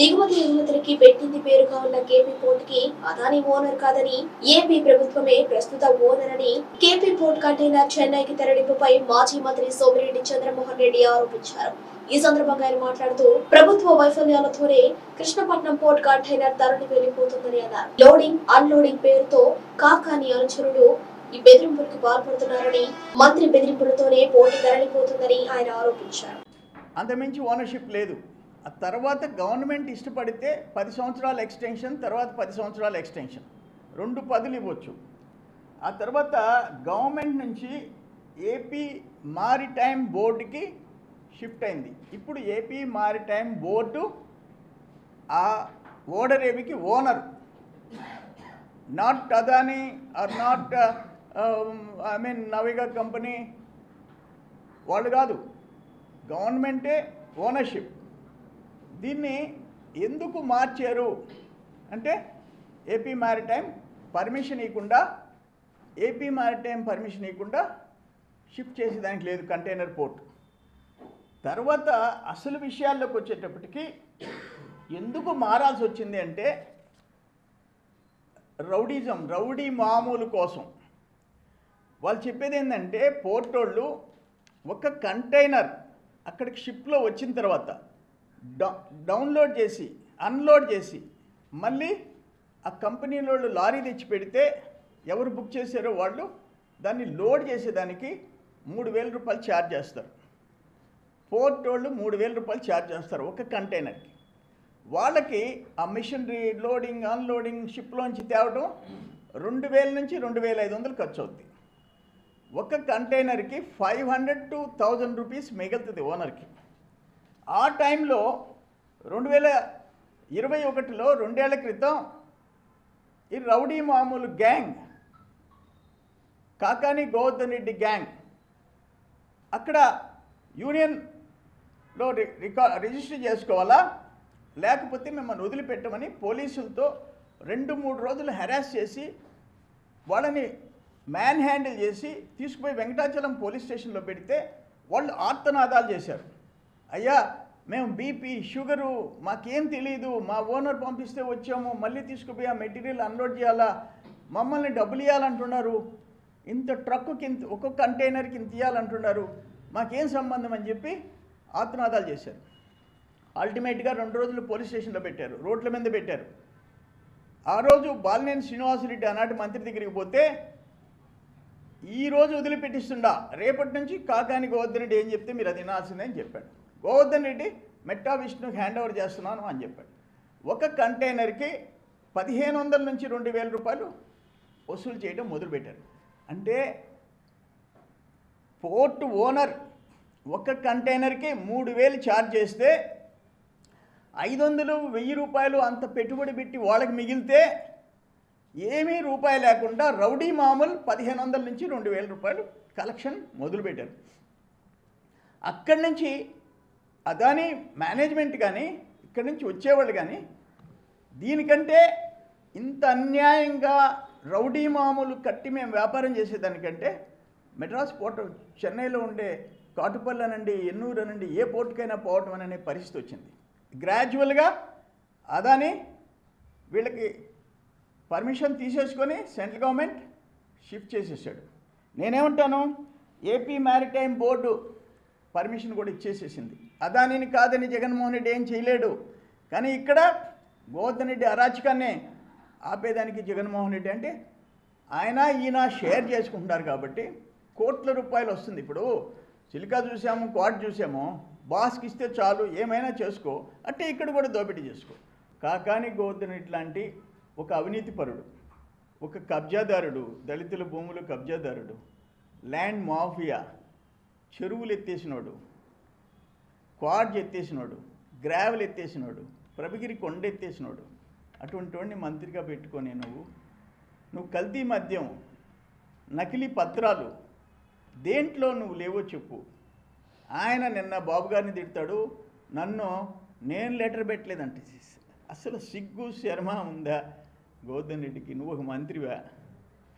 దిగుమతి ఎగుమతులకి పెట్టింది పేరుగా ఉన్న కేపీ పోర్ట్కి అదాని ఓనర్ కాదని ఏపీ ప్రభుత్వమే ప్రస్తుత ఓనర్ అని కేపీ పోర్ట్ కంటైనర్ చెన్నైకి తరలింపుపై మాజీ మంత్రి సోమిరెడ్డి చంద్రమోహన్ రెడ్డి ఆరోపించారు. ఈ సందర్భంగా ఆయన మాట్లాడుతూ ప్రభుత్వ వైఫల్యాలతోనే కృష్ణపట్నం పోర్ట్ కంటైనర్ తరలి వెళ్ళిపోతుందని అన్నారు. లోడింగ్ అన్లోడింగ్ పేరుతో కాకాని అనుచరుడు ఈ బెదిరింపులకు పాల్పడుతున్నారని మంత్రి బెదిరింపులతోనే పోటీ తరలిపోతుందని ఆయన ఆరోపించారు. అంతమించి ఓనర్షిప్ లేదు. ఆ తర్వాత గవర్నమెంట్ ఇష్టపడితే పది సంవత్సరాల ఎక్స్టెన్షన్ తర్వాత పది సంవత్సరాల ఎక్స్టెన్షన్. రెండు పదులు ఇవ్వచ్చు. ఆ తర్వాత గవర్నమెంట్ నుంచి ఏపీ మారిటైమ్ బోర్డుకి షిఫ్ట్ అయింది. ఇప్పుడు ఏపీ మారిటైమ్ బోర్డు ఆ ఓడరేవికి owner. Not Adani or not I mean నవిగా company వాళ్ళు కాదు. గవర్నమెంటే ఓనర్షిప్. దీన్ని ఎందుకు మార్చారు? అంటే ఏపీ మ్యారిటైమ్ పర్మిషన్ ఇవ్వకుండా ఏపీ మ్యారిటైమ్ పర్మిషన్ ఇవ్వకుండా షిఫ్ట్ చేసేదానికి లేదు కంటైనర్ పోర్ట్ తర్వాత అసలు విషయాల్లోకి వచ్చేటప్పటికి ఎందుకు మారాల్సి వచ్చింది అంటే రౌడీజం రౌడీ మామూలు కోసం. వాళ్ళు చెప్పేది ఏంటంటే పోర్టోళ్ళు ఒక కంటైనర్ అక్కడికి షిప్లో వచ్చిన తర్వాత డౌన్లోడ్ చేసి అన్లోడ్ చేసి మళ్ళీ ఆ కంపెనీ వాళ్ళు లారీ తెచ్చి పెడితే ఎవరు బుక్ చేశారో వాళ్ళు దాన్ని లోడ్ చేసేదానికి మూడు వేల రూపాయలు ఛార్జ్ చేస్తారు. పోర్ట్ వాళ్ళు మూడు వేల రూపాయలు ఛార్జ్ చేస్తారు ఒక కంటైనర్కి. వాళ్ళకి ఆ మిషనరీ లోడింగ్ అన్లోడింగ్ షిప్లోంచి తేవడం రెండు వేల నుంచి రెండు వేల ఐదు వందలు ఖర్చు అవుద్ది. ఒక కంటైనర్కి five hundred to thousand rupees మిగులుతుంది ఓనర్కి. ఆ టైంలో రెండు వేల ఇరవై ఒకటిలో రెండేళ్ళ క్రితం ఈ రౌడీ మామూలు గ్యాంగ్ కాకాని గోవర్ధన్ రెడ్డి గ్యాంగ్ అక్కడ యూనియన్లో రి- రికా రిజిస్టర్ చేసుకోవాలా? లేకపోతే మిమ్మల్ని వదిలిపెట్టమని పోలీసులతో రెండు మూడు రోజులు హెరాస్ చేసి వాళ్ళని మ్యాన్ హ్యాండిల్ చేసి తీసుకుపోయి వెంకటాచలం పోలీస్ స్టేషన్లో పెడితే వాళ్ళు ఆర్తనాదాలు చేశారు. అయ్యా మేము బీపీ షుగరు మాకేం తెలియదు మా ఓనర్ పంపిస్తే వచ్చాము. మళ్ళీ తీసుకుపోయి ఆ మెటీరియల్ అన్లోడ్ చేయాలా? మమ్మల్ని డబ్బులు ఇవ్వాలంటున్నారు ఇంత ట్రక్కుకి ఇంత ఒక్కొక్క కంటైనర్కి ఇంత ఇవ్వాలంటున్నారు మాకేం సంబంధం అని చెప్పి ఆత్మనాదాలు చేశారు. అల్టిమేట్గా రెండు రోజులు పోలీస్ స్టేషన్లో పెట్టారు. రోడ్ల మీద పెట్టారు. ఆ రోజు బాలినేని శ్రీనివాసరెడ్డి ఆనాటి మంత్రి దగ్గరికి పోతే ఈ రోజు వదిలిపెట్టిస్తుండా? రేపటి నుంచి కాకానికి వద్దని ఏం చెప్తే మీరు అది వినాల్సిందని చెప్పాడు. గోవర్ధన్ రెడ్డి మెట్టా విష్ణుకి హ్యాండ్ ఓవర్ చేస్తున్నాను అని చెప్పాడు. ఒక కంటైనర్కి పదిహేను వందల నుంచి రెండు వేల రూపాయలు వసూలు చేయడం మొదలుపెట్టారు. అంటే పోర్ట్ ఓనర్ ఒక కంటైనర్కి మూడు వేలు ఛార్జ్ చేస్తే ఐదు వందలు వెయ్యి రూపాయలు అంత పెట్టుబడి పెట్టి వాళ్ళకి మిగిలితే ఏమీ రూపాయి లేకుండా రౌడీ మామూలు పదిహేను వందల నుంచి రెండు వేల రూపాయలు కలెక్షన్ మొదలుపెట్టారు. అక్కడి నుంచి అదాని మేనేజ్మెంట్ కానీ ఇక్కడి నుంచి వచ్చేవాళ్ళు కానీ దీనికంటే ఇంత అన్యాయంగా రౌడీ మామూలు కట్టి మేము వ్యాపారం చేసేదానికంటే మెడ్రాస్ పోర్ట్ చెన్నైలో ఉండే కాటుపల్లి అనండి ఎన్నూరు అనండి ఏ పోర్టుకైనా పోవటం అనే పరిస్థితి వచ్చింది. గ్రాడ్యువల్గా అదాని వీళ్ళకి పర్మిషన్ తీసేసుకొని సెంట్రల్ గవర్నమెంట్ షిఫ్ట్ చేసేసాడు. నేనేమంటాను? ఏపీ మ్యారిటైమ్ బోర్డు పర్మిషన్ కూడా ఇచ్చేసేసింది. అదానిని కాదని జగన్మోహన్ రెడ్డి ఏం చేయలేడు. కానీ ఇక్కడ గోవర్ధన్ రెడ్డి అరాచకాన్ని ఆపేదానికి జగన్మోహన్ రెడ్డి అంటే ఆయన ఈయన షేర్ చేసుకుంటున్నారు కాబట్టి కోట్ల రూపాయలు వస్తుంది. ఇప్పుడు చిలికా చూసాము క్వాడ్ చూసాము బాస్కి ఇస్తే చాలు ఏమైనా చేసుకో అంటే ఇక్కడ కూడా దోపిడీ చేసుకో. కాకాని గోవర్ధన్ రెడ్డి లాంటి ఒక అవినీతి పరుడు ఒక కబ్జాదారుడు దళితుల భూములు కబ్జాదారుడు ల్యాండ్ మాఫియా చెరువులు ఎత్తేసినోడు క్వాడ్జ్ ఎత్తేసినోడు గ్రావెల్ ఎత్తేసినోడు ప్రభుగిరి కొండ ఎత్తేసినోడు అటువంటి వాడిని మంత్రిగా పెట్టుకొని నువ్వు నువ్వు కల్తీ మద్యం నకిలీ పత్రాలు దేంట్లో నువ్వు లేవో చెప్పు. ఆయన నిన్న బాబు గారిని తిడతాడు నన్ను నేను లెటర్ పెట్టలేదంటే అసలు సిగ్గు శర్మ ఉందా? గౌతమ్ రెడ్డికి నువ్వు ఒక మంత్రివా?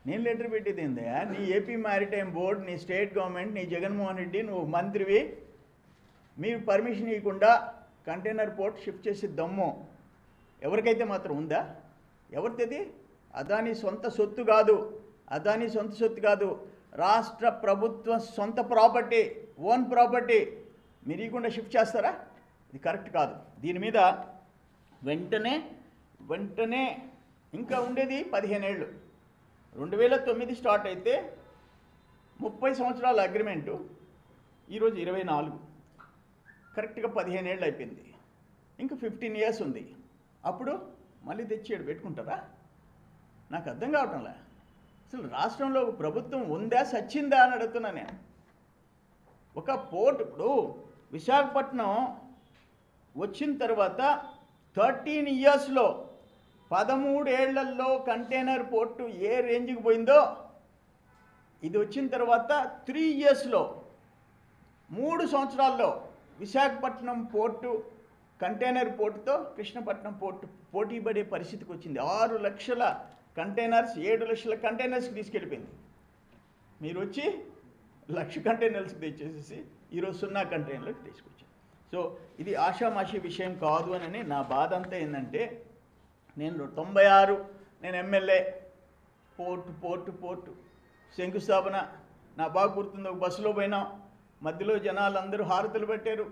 నేను లెటర్ పెట్టేది ఏందయ్యా? నీ ఏపీ మ్యారిటైమ్ బోర్డు నీ స్టేట్ గవర్నమెంట్ నీ జగన్మోహన్ రెడ్డి నువ్వు మంత్రివి. మీరు పర్మిషన్ ఇవ్వకుండా కంటైనర్ పోర్ట్ షిఫ్ట్ చేసే దమ్ము. ఎవరికైతే మాత్రం ఉందా? ఎవరిది అదాని సొంత సొత్తు కాదు. అదాని సొంత సొత్తు కాదు. రాష్ట్ర ప్రభుత్వం సొంత ప్రాపర్టీ ఓన్ ప్రాపర్టీ మీరు ఇవ్వకుండా షిఫ్ట్ చేస్తారా? ఇది కరెక్ట్ కాదు. దీని మీద వెంటనే వెంటనే ఇంకా ఉండేది పదిహేను ఏళ్ళు. రెండు వేల తొమ్మిది స్టార్ట్ అయితే ముప్పై సంవత్సరాల అగ్రిమెంటు ఈరోజు ఇరవై నాలుగు. కరెక్ట్గా పదిహేను ఏళ్ళు అయిపోయింది. ఇంకా ఫిఫ్టీన్ ఇయర్స్ ఉంది. అప్పుడు మళ్ళీ తెచ్చి పెట్టుకుంటారా? నాకు అర్థం కావటంలే. అసలు రాష్ట్రంలో ప్రభుత్వం ఉందా సచ్చిందా అని అడుగుతున్నా నేను. ఒక పోర్ట్ ఇప్పుడు విశాఖపట్నం వచ్చిన తర్వాత థర్టీన్ ఇయర్స్లో పదమూడేళ్ళలో కంటైనర్ పోర్టు ఏ రేంజ్కి పోయిందో ఇది వచ్చిన తర్వాత త్రీ ఇయర్స్లో మూడు సంవత్సరాల్లో విశాఖపట్నం పోర్టు కంటైనర్ పోర్టుతో కృష్ణపట్నం పోర్టు పోటీ పడే పరిస్థితికి వచ్చింది. ఆరు లక్షల కంటైనర్స్ ఏడు లక్షల కంటైనర్స్కి తీసుకెళ్ళిపోయింది. మీరు వచ్చి లక్ష కంటైనర్స్కి తెచ్చేసేసి ఈరోజు సున్నా కంటైనర్లకు తీసుకొచ్చారు. సో ఇది ఆషామాషి విషయం కాదు అని నా బాధ అంతా ఏంటంటే నేను తొంభై ఆరు నేను ఎమ్మెల్యే పోర్టు పోర్టు పోర్టు శంకుస్థాపన నా బాగా గుర్తుంది ఒక బస్సులో పోయినాం. మధ్యలో జనాలు అందరూ హారతులు పట్టారు.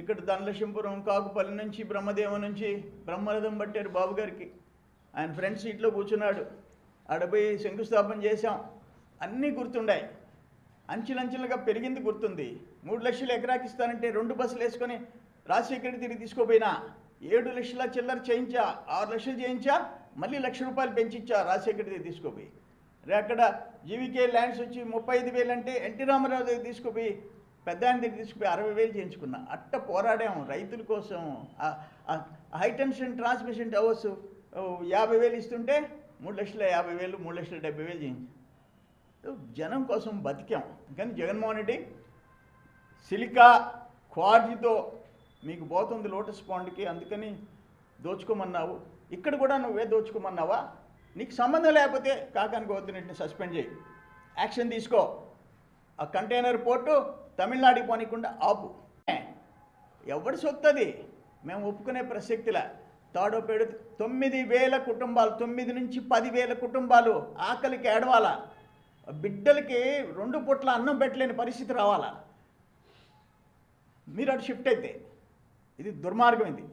ఇక్కడ దండలక్ష్మీపురం కాకుపల్లి నుంచి బ్రహ్మదేవం నుంచి బ్రహ్మరథం పట్టారు బాబు గారికి. ఆయన ఫ్రంట్ సీట్లో కూర్చున్నాడు. ఆడపోయి శంకుస్థాపన చేశాం. అన్నీ గుర్తుండాయి. అంచులంచులుగా పెరిగింది గుర్తుంది. మూడు లక్షలు ఎకరాకి ఇస్తానంటే రెండు బస్సులు వేసుకొని రాజశేఖర్ తిరిగి తీసుకోపోయినా. ఏడు లక్షల చిల్లర చేయించా ఆరు లక్షలు చేయించా మళ్ళీ లక్ష రూపాయలు పెంచిచ్చా రాజశేఖర్ దగ్గర తీసుకోపోయి. రే అక్కడ జీవికే ల్యాండ్స్ వచ్చి ముప్పై ఐదు వేలు అంటే ఎన్టీ రామారావు దగ్గర తీసుకుపోయి పెద్ద ఆయన దగ్గర తీసుకుపోయి అరవై వేలు చేయించుకున్నా. అట్ట పోరాడాం. రైతుల కోసం హై టెన్షన్ ట్రాన్స్మిషన్ టవర్స్ యాభై వేలు ఇస్తుంటే మూడు లక్షల యాభై వేలు మూడు లక్షల డెబ్బై వేలు చేయించాం. జనం కోసం బతికాం. కానీ జగన్మోహన్ రెడ్డి సిలికా క్వాడ్జీతో మీకు పోతుంది లోటస్ పాండ్కి అందుకని దోచుకోమన్నావు. ఇక్కడ కూడా నువ్వే దోచుకోమన్నావా? నీకు సంబంధం లేకపోతే కాకానికి వద్దు నీటిని సస్పెండ్ చేయి. యాక్షన్ తీసుకో. ఆ కంటైనర్ పోర్టు తమిళనాడుకి పోనీకుండా ఆపు. ఎవడి సొత్తది? మేము ఒప్పుకునే ప్రసక్తిలా. తాడో పేడు తొమ్మిది వేల కుటుంబాలు తొమ్మిది నుంచి పదివేల కుటుంబాలు ఆకలికి ఏడవాలా? బిడ్డలకి రెండు పూట్ల అన్నం పెట్టలేని పరిస్థితి రావాలా? మీరు అటు షిఫ్ట్ అయితే. ఇది దుర్మార్గం ఇది